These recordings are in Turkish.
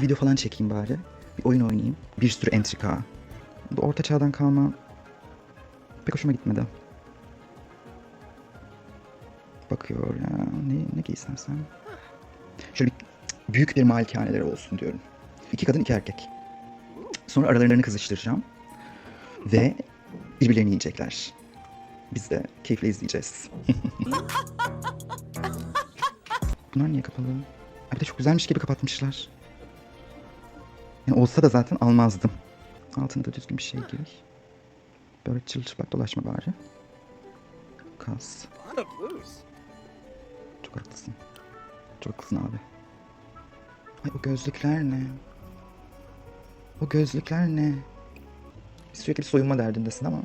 Video falan çekeyim bari. Bir oyun oynayayım. Bir sürü entrika. Bu orta çağdan kalma pek hoşuma gitmedi. Bakıyor ya. Ne, ne giysem sen? Şöyle bir, büyük bir malikaneleri olsun diyorum. İki kadın iki erkek. Sonra aralarını kızıştıracağım. Ve birbirlerini yiyecekler. Biz de keyifle izleyeceğiz. Bunlar niye kapalı? Ay bir de çok güzelmiş gibi kapatmışlar. Yani olsa da zaten almazdım. Altına da düzgün bir şey giy. Böyle çırılçıplak dolaşma bari. Kas. Çok haklısın. Çok haklısın abi. Ay o gözlükler ne? O gözlükler ne? Sürekli bir soyunma derdindesin ama.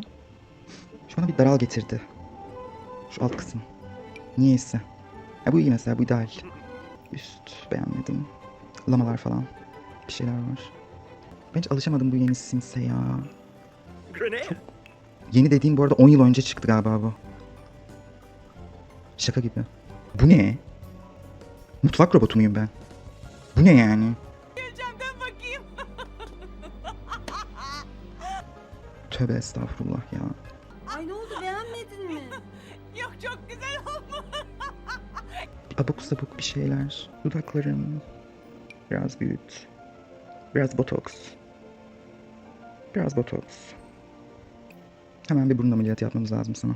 Şu bana bir daral getirdi. Şu alt kısım. Niyeyse. Ya bu iyi mesela bu ideal. Üst beğenmedim. Lamalar falan. Bir şeyler var. Ben hiç alışamadım bu yeni Sims'e ya. Grenade. Yeni dediğim bu arada 10 yıl önce çıktı galiba bu. Şaka gibi. Bu ne? Mutfak robotu muyum ben? Bu ne yani? Tövbe estağfurullah ya. Ay ne oldu beğenmedin mi? Yok çok güzel olmuş. Abuk sabuk bir şeyler. Dudaklarım. Biraz büyüt. Biraz botoks. Biraz botoks. Hemen bir burun ameliyatı yapmamız lazım sana.